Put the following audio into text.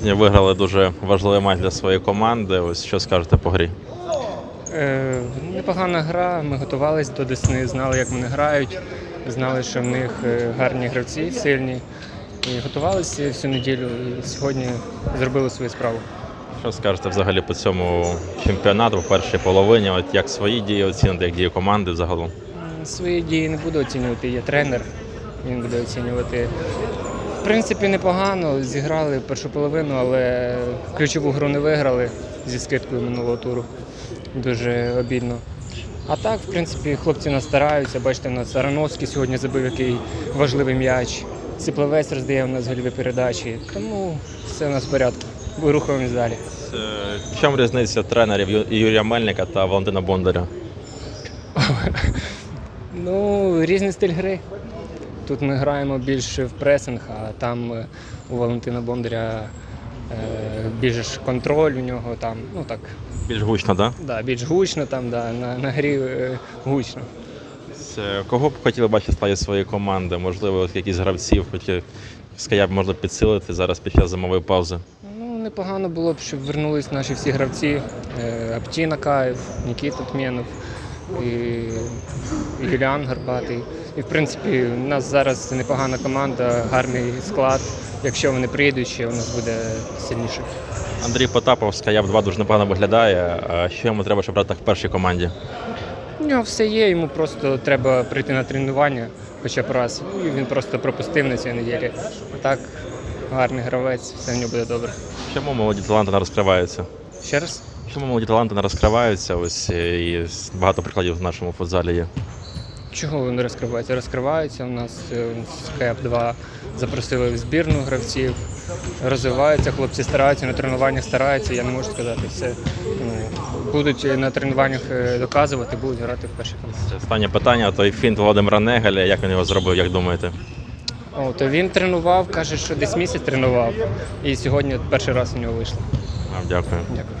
Сьогодні виграли дуже важливий матч для своєї команди. Ось що скажете по грі? Е, непогана гра. Ми готувалися до Десни, знали, як вони грають, знали, що в них е, гарні гравці, сильні. І готувалися всю неділю і сьогодні зробили свою справу. Що скажете взагалі по цьому чемпіонату в першій половині? От як свої дії оціните, як дії команди загалом? Свої дії не буду оцінювати. Є тренер, він буде оцінювати. В принципі, непогано. Зіграли першу половину, але ключову гру не виграли зі скидкою минулого туру. Дуже обідно. А так, в принципі, хлопці нас стараються. Бачите, у нас Арановський сьогодні забив який важливий м'яч. Сипловець роздає у нас гольові передачі. Тому все у нас в порядку. Рухаємось далі. Е, В чому різниця тренерів Юрія Мельника та Валентина Бондаря? Ну, різний стиль гри. Тут ми граємо більше в пресинг, а там е, у Валентина Бондаря е, більше контроль у нього там, ну так, Більш гучно, так? да, більш гучно там, да, на, на грі е, гучно. Кого б хотіли бачити складі своєї команди? Можливо, от якісь гравців, хоч скаяв можна підсилити зараз під час зимової паузи. Ну, непогано було б, щоб вернулись наші всі гравці. Аптіна Каєв, Нікіта Тмєнов і Юліан Гарбатий. І в принципі, у нас зараз непогана команда, гарний склад. Якщо вони приїдуть, ще у нас буде сильніше. Андрій Потапов з Каяв 2 дуже непогано виглядає. А що йому треба, щоб брати в першій команді? У нього все є, йому просто треба прийти на тренування хоча б раз. Ну, І він просто пропустив на цій неділі. А так, гарний гравець, все в нього буде добре. Чому молоді таланти не розкриваються? Ще раз. Чому молоді таланти не розкриваються? Ось е, і багато прикладів в нашому футзалі є. Чого вони розкриваються? Розкриваються. У нас е, з КЕП 2 запросили в збірну гравців, розвиваються, хлопці стараються, на тренуваннях стараються, я не можу сказати все. Ну, будуть на тренуваннях е, доказувати, будуть грати в першій команді. Останнє питання, той фінт Володимира Негеля, як він його зробив, як думаєте? О, то він тренував, каже, що десь місяць тренував. І сьогодні перший раз у нього вийшло. Дякую. Дякую.